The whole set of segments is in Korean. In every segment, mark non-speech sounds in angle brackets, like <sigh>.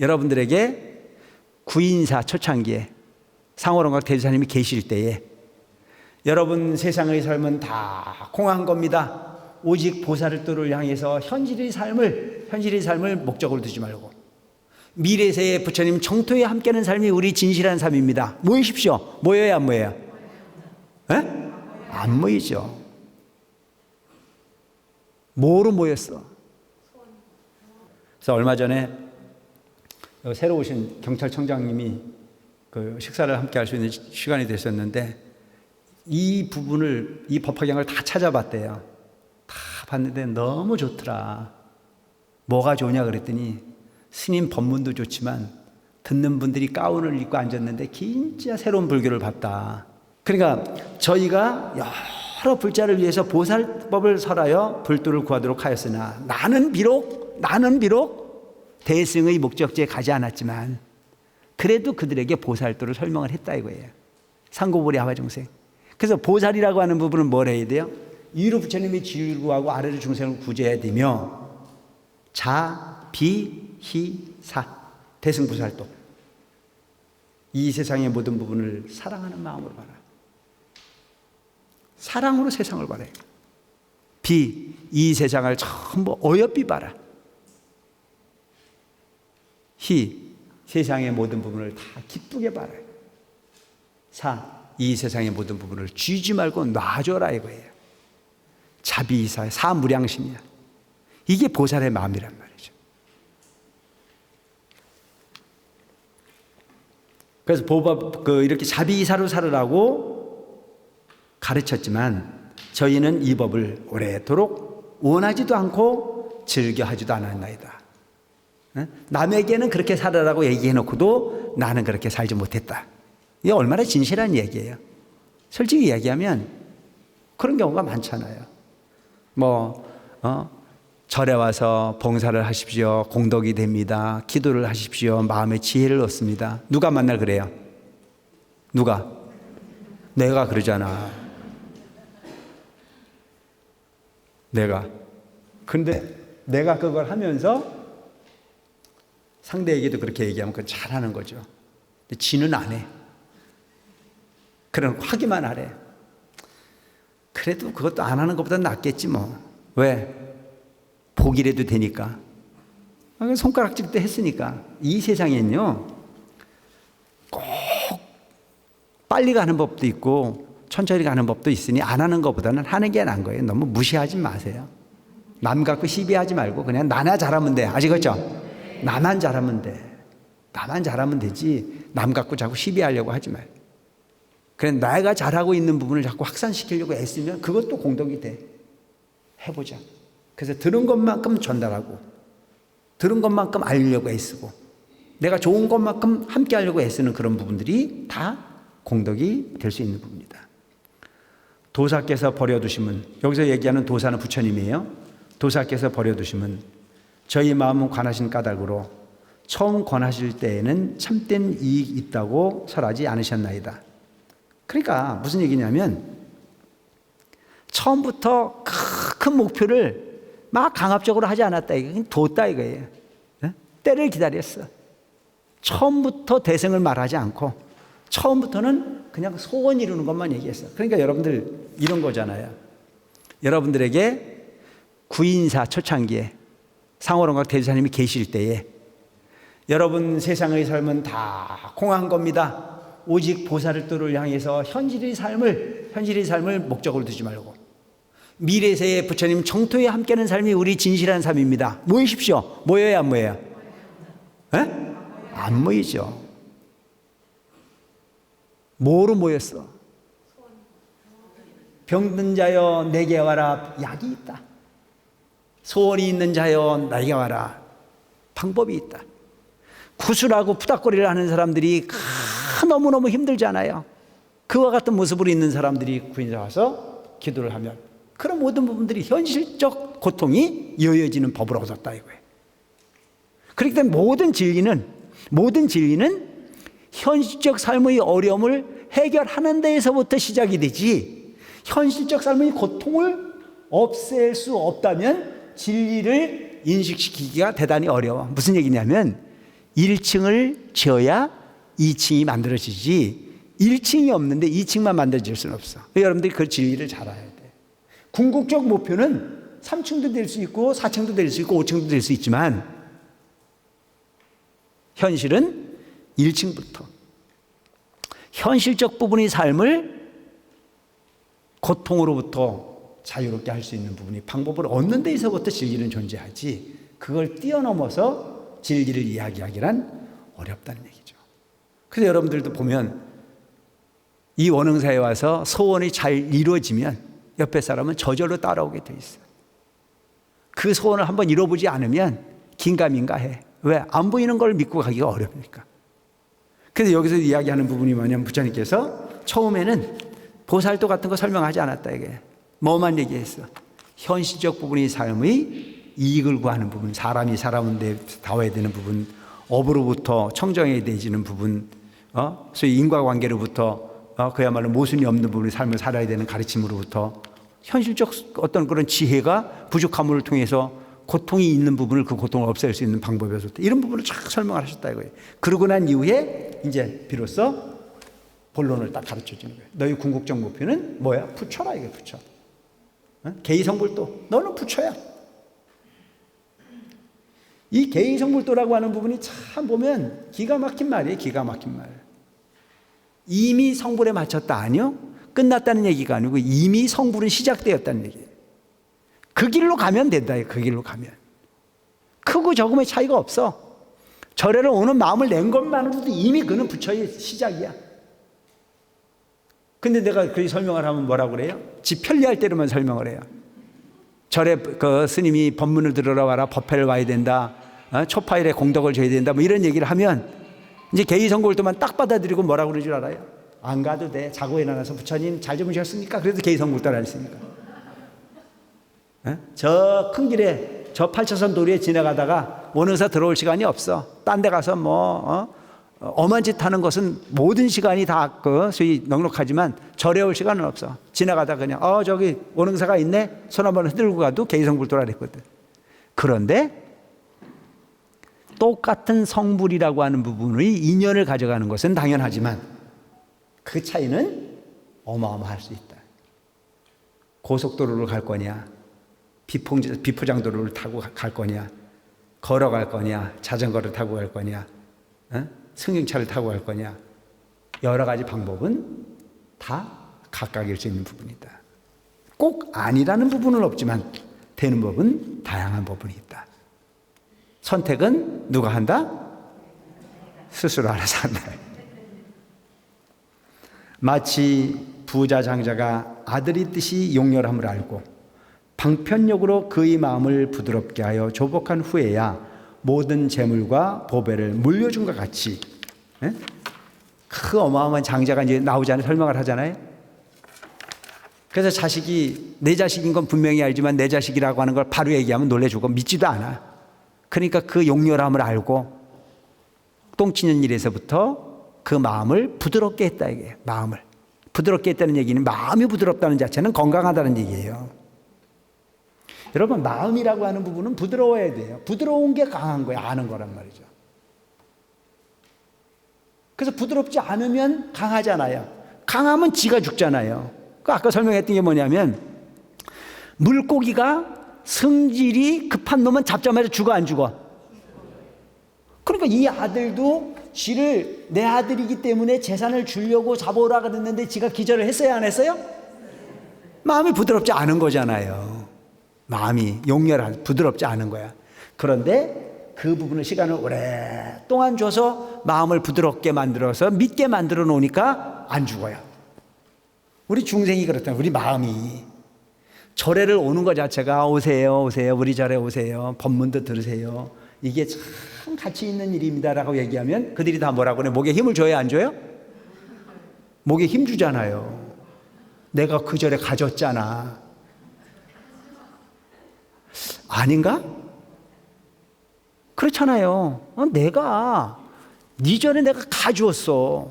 여러분들에게 구인사 초창기에 상호론각 대주사님이 계실 때에 여러분 세상의 삶은 다 공한 겁니다. 오직 보살도를 향해서 현실의 삶을 현실의 삶을 목적으로 두지 말고 미래세의 부처님 정토에 함께하는 삶이 우리 진실한 삶입니다. 모이십시오. 모여야 안 모여요? 에? 안 모이죠. 뭐로 모였어? 그래서 얼마 전에 새로 오신 경찰청장님이 그 식사를 함께 할 수 있는 시간이 됐었는데 이 부분을 이 법화경을 다 찾아봤대요. 다 봤는데 너무 좋더라. 뭐가 좋냐 그랬더니 스님 법문도 좋지만 듣는 분들이 가운을 입고 앉았는데 진짜 새로운 불교를 봤다. 그러니까 저희가 여러 불자를 위해서 보살법을 설하여 불도를 구하도록 하였으나 나는 비록 나는 비록 대승의 목적지에 가지 않았지만 그래도 그들에게 보살도를 설명을 했다 이거예요. 상고보리 하와중생. 그래서 보살이라고 하는 부분은 뭘 해야 돼요? 위로 부처님이 지구하고 아래로 중생을 구제해야 되며 자, 비, 희, 사 대승보살도 이 세상의 모든 부분을 사랑하는 마음으로 봐라. 사랑으로 세상을 봐라. 비, 이 세상을 전부 어여삐 봐라. 희, 세상의 모든 부분을 다 기쁘게 봐라. 사, 이 세상의 모든 부분을 쥐지 말고 놔줘라 이거예요. 자비이사, 사무량심이야. 이게 보살의 마음이란 말이죠. 그래서 보법 그 이렇게 자비이사로 살으라고 가르쳤지만 저희는 이 법을 오래도록 원하지도 않고 즐겨하지도 않았나이다. 남에게는 그렇게 살아라고 얘기해 놓고도 나는 그렇게 살지 못했다. 이게 얼마나 진실한 얘기예요. 솔직히 얘기하면 그런 경우가 많잖아요. 뭐, 어, 절에 와서 봉사를 하십시오. 공덕이 됩니다. 기도를 하십시오. 마음의 지혜를 얻습니다. 누가 만날 그래요? 누가? 내가 그러잖아. 내가. 근데 내가 그걸 하면서 상대에게도 그렇게 얘기하면 그건 잘하는 거죠. 근데 지는 안 해. 그럼 하기만 하래. 그래도 그것도 안 하는 것보다 낫겠지 뭐. 왜? 복이라도 되니까. 아, 손가락질 때 했으니까. 이 세상엔요, 꼭 빨리 가는 법도 있고, 천천히 가는 법도 있으니 안 하는 것보다는 하는 게 나은 거예요. 너무 무시하지 마세요. 남 갖고 시비하지 말고 그냥 나나 잘하면 돼. 아시겠죠? 나만 잘하면 돼. 나만 잘하면 되지. 남 갖고 자꾸 시비하려고 하지 말고. 그래, 내가 잘하고 있는 부분을 자꾸 확산시키려고 애쓰면 그것도 공덕이 돼. 해보자. 그래서 들은 것만큼 전달하고, 들은 것만큼 알려고 애쓰고, 내가 좋은 것만큼 함께 하려고 애쓰는 그런 부분들이 다 공덕이 될 수 있는 부분이다. 도사께서 버려두시면, 여기서 얘기하는 도사는 부처님이에요. 도사께서 버려두시면 저희 마음은 관하신 까닭으로 처음 권하실 때에는 참된 이익이 있다고 설하지 않으셨나이다. 그러니까 무슨 얘기냐면 처음부터 큰 목표를 막 강압적으로 하지 않았다 이거 뒀다 이거예요. 때를 기다렸어. 처음부터 대승을 말하지 않고 처음부터는 그냥 소원 이루는 것만 얘기했어. 그러니까 여러분들 이런 거잖아요. 여러분들에게 구인사 초창기에 상호론각 대주사님이 계실 때에 여러분 세상의 삶은 다 공한 겁니다. 오직 보살도를 향해서 현실의 삶을 현실의 삶을 목적으로 두지 말고 미래세의 부처님 정토에 함께하는 삶이 우리 진실한 삶입니다. 모이십시오. 모여야 안 모여요? 에? 안 모이죠. 뭐로 모였어? 병든 자여 내게 와라 약이 있다. 소원이 있는 자여 나에게 와라 방법이 있다. 구슬하고 푸닥거리를 하는 사람들이 너무너무 힘들잖아요. 그와 같은 모습으로 있는 사람들이 구인에 와서 기도를 하면 그런 모든 부분들이 현실적 고통이 이어지는 법을 얻었다 이거예요. 그렇기 때문에 모든 진리는 모든 진리는 현실적 삶의 어려움을 해결하는 데에서부터 시작이 되지 현실적 삶의 고통을 없앨 수 없다면 진리를 인식시키기가 대단히 어려워. 무슨 얘기냐면 1층을 지어야 2층이 만들어지지 1층이 없는데 2층만 만들어질 수는 없어. 여러분들이 그 진리를 잘 알아야 돼. 궁극적 목표는 3층도 될 수 있고 4층도 될 수 있고 5층도 될 수 있지만 현실은 1층부터 현실적 부분의 삶을 고통으로부터 자유롭게 할 수 있는 부분이 방법을 얻는 데에서부터 진리는 존재하지 그걸 뛰어넘어서 진리를 이야기하기란 어렵다는 얘기죠. 그래서 여러분들도 보면 이 원흥사에 와서 소원이 잘 이루어지면 옆에 사람은 저절로 따라오게 돼 있어요. 그 소원을 한번 이뤄보지 않으면 긴가민가 해. 왜? 안 보이는 걸 믿고 가기가 어렵니까? 그래서 여기서 이야기하는 부분이 뭐냐면 부처님께서 처음에는 보살도 같은 거 설명하지 않았다 이게. 뭐만 얘기했어? 현실적 부분이 삶의 이익을 구하는 부분, 사람이 사람인데 다워야 되는 부분, 업으로부터 청정해야 되지는 부분, 어? 소위 인과관계로부터 어? 그야말로 모순이 없는 부분의 삶을 살아야 되는 가르침으로부터 현실적 어떤 그런 지혜가 부족함을 통해서 고통이 있는 부분을 그 고통을 없앨 수 있는 방법이었을 때 이런 부분을 쫙 설명을 하셨다 이거예요. 그러고 난 이후에 이제 비로소 본론을 딱 가르쳐 주는 거예요. 너희 궁극적 목표는 뭐야? 부처라 이게 부처. 어? 개의성불도 너는 부처야. 이 개의성불도라고 하는 부분이 참 보면 기가 막힌 말이에요. 기가 막힌 말. 이미 성불에 마쳤다 아니요? 끝났다는 얘기가 아니고 이미 성불은 시작되었다는 얘기예요. 그 길로 가면 된다. 그 길로 가면. 크고 적음의 차이가 없어. 절에를 오는 마음을 낸 것만으로도 이미 그는 부처의 시작이야. 근데 내가 그 설명을 하면 뭐라고 그래요? 지 편리할 때로만 설명을 해요. 절에 그 스님이 법문을 들으러 와라, 법회를 와야 된다, 어? 초파일에 공덕을 줘야 된다, 뭐 이런 얘기를 하면 이제 개의성불도만 딱 받아들이고 뭐라고 그러줄 알아요? 안 가도 돼. 자고 일어나서 부처님 잘 주무셨습니까? 그래도 개의성불도를 안 했으니까. 저큰 길에 저 8차선 도로에 지나가다가 원흥사 들어올 시간이 없어. 딴 데 가서 뭐 어? 엄한 짓 하는 것은 모든 시간이 다 그 소위 넉넉하지만 올 시간은 없어. 지나가다 그냥 어 저기 원흥사가 있네. 손 한번 흔들고 가도 개의성불도라 그랬거든. 그런데 똑같은 성불이라고 하는 부분의 인연을 가져가는 것은 당연하지만 그 차이는 어마어마할 수 있다. 고속도로를 갈 거냐, 비포, 비포장도로를 타고 갈 거냐, 걸어갈 거냐, 자전거를 타고 갈 거냐, 어? 승용차를 타고 갈 거냐, 여러 가지 방법은 다 각각일 수 있는 부분이다. 꼭 아니라는 부분은 없지만 되는 법은 다양한 부분이 있다. 선택은 누가 한다? 스스로 알아서 한다. 마치 부자 장자가 아들이 뜻이 용렬함을 알고 방편력으로 그의 마음을 부드럽게 하여 조복한 후에야 모든 재물과 보배를 물려준 것 같이 에? 그 어마어마한 장자가 이제 나오잖아요. 설명을 하잖아요. 그래서 자식이 내 자식인 건 분명히 알지만 내 자식이라고 하는 걸 바로 얘기하면 놀래주고 믿지도 않아. 그러니까 그 용렬함을 알고 똥치는 일에서부터 그 마음을 부드럽게 했다 이게 마음을 부드럽게 했다는 얘기는 마음이 부드럽다는 자체는 건강하다는 얘기예요. 여러분 마음이라고 하는 부분은 부드러워야 돼요. 부드러운 게 강한 거야 아는 거란 말이죠. 그래서 부드럽지 않으면 강하잖아요. 강하면 지가 죽잖아요. 그 아까 설명했던 게 뭐냐면 물고기가 성질이 급한 놈은 잡자마자 죽어 안 죽어? 그러니까 이 아들도 지를 내 아들이기 때문에 재산을 주려고 잡아오라 그랬는데 지가 기절을 했어요 안 했어요? 마음이 부드럽지 않은 거잖아요. 마음이 용렬한 부드럽지 않은 거야. 그런데 그 부분을 시간을 오랫동안 줘서 마음을 부드럽게 만들어서 믿게 만들어 놓으니까 안 죽어요. 우리 중생이 그렇다. 우리 마음이 절에를 오는 것 자체가 오세요, 오세요, 우리 절에 오세요, 법문도 들으세요. 이게 참 가치 있는 일입니다라고 얘기하면 그들이 다 뭐라고 그래? 목에 힘을 줘야 안 줘요? 목에 힘 주잖아요. 내가 그 절에 가졌잖아. 아닌가? 그렇잖아요. 어, 내가 네 전에 내가 가주었어.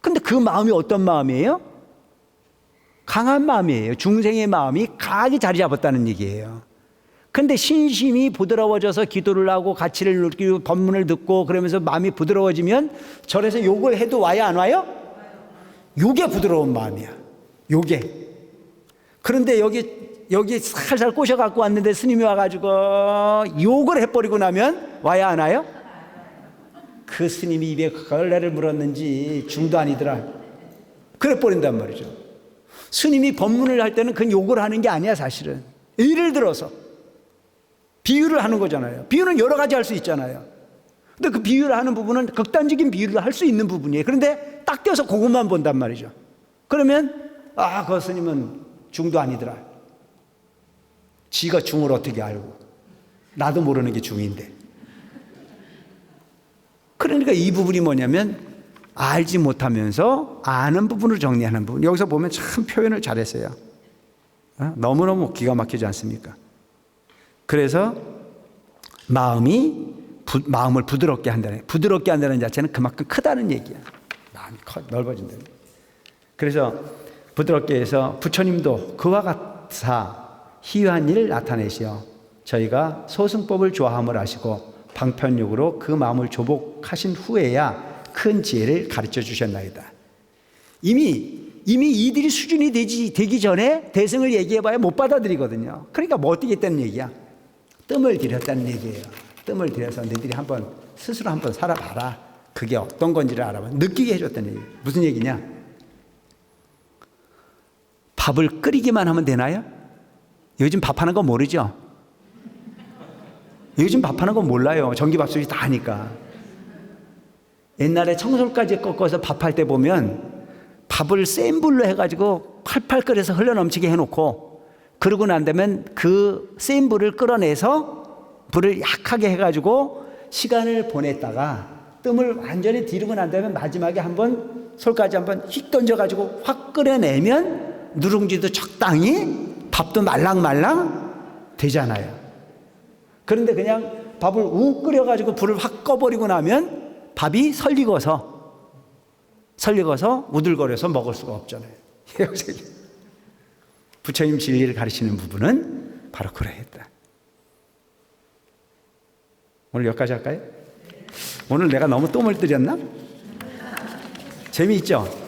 근데 그 마음이 어떤 마음이에요? 강한 마음이에요. 중생의 마음이 강하게 자리 잡았다는 얘기예요. 근데 신심이 부드러워져서 기도를 하고 가치를 느끼고 법문을 듣고 그러면서 마음이 부드러워지면 절에서 욕을 해도 와요 안 와요? 요게 부드러운 마음이야. 요게. 그런데 여기 여기 살살 꼬셔 갖고 왔는데 스님이 와가지고 욕을 해버리고 나면 와야 안 와요? 그 스님이 입에 걸레를 물었는지 중도 아니더라. 그래 버린단 말이죠. 스님이 법문을 할 때는 그건 욕을 하는 게 아니야 사실은. 예를 들어서 비유를 하는 거잖아요. 비유는 여러 가지 할 수 있잖아요. 근데 그 비유를 하는 부분은 극단적인 비유를 할 수 있는 부분이에요. 그런데 딱 껴서 그것만 본단 말이죠. 그러면 아, 그 스님은 중도 아니더라. 지가 중을 어떻게 알고 나도 모르는 게 중인데. 그러니까 이 부분이 뭐냐면 알지 못하면서 아는 부분을 정리하는 부분. 여기서 보면 참 표현을 잘했어요. 어? 너무너무 기가 막히지 않습니까? 그래서 마음이 부, 마음을 부드럽게 한다는 부드럽게 한다는 자체는 그만큼 크다는 얘기야. 마음이 커, 넓어진다. 그래서 부드럽게 해서 부처님도 그와 같사 희유한 일을 나타내시어 저희가 소승법을 좋아함을 아시고 방편육으로 그 마음을 조복하신 후에야 큰 지혜를 가르쳐 주셨나이다. 이미 이미 이들이 수준이 되지 되기 전에 대승을 얘기해봐야 못 받아들이거든요. 그러니까 뭐 어떻게 했다는 얘기야? 뜸을 들였다는 얘기예요. 뜸을 들여서 너희들이 한번 스스로 한번 살아봐라. 그게 어떤 건지를 알아봐. 느끼게 해줬다는 얘기. 무슨 얘기냐? 밥을 끓이기만 하면 되나요? 요즘 밥하는 거 모르죠? 요즘 밥하는 거 몰라요. 전기밥솥이 다 하니까. 옛날에 청솔까지 꺾어서 밥할 때 보면 밥을 센 불로 해가지고 팔팔 끓여서 흘러넘치게 해놓고 그러고 난 다음에 그센 불을 끌어내서 불을 약하게 해가지고 시간을 보냈다가 뜸을 완전히 뒤르고 난 다음에 마지막에 한번 솔까지 한번 휙 던져가지고 확 끓여내면 누룽지도 적당히 밥도 말랑말랑 되잖아요. 그런데 그냥 밥을 욱 끓여가지고 불을 확 꺼버리고 나면 밥이 설리고서 설리고서 우들거려서 먹을 수가 없잖아요. <laughs> 부처님 진리를 가르치는 부분은 바로 그러했다. 오늘 여기까지 할까요? 오늘 내가 너무 똥을 들였나? 재미있죠?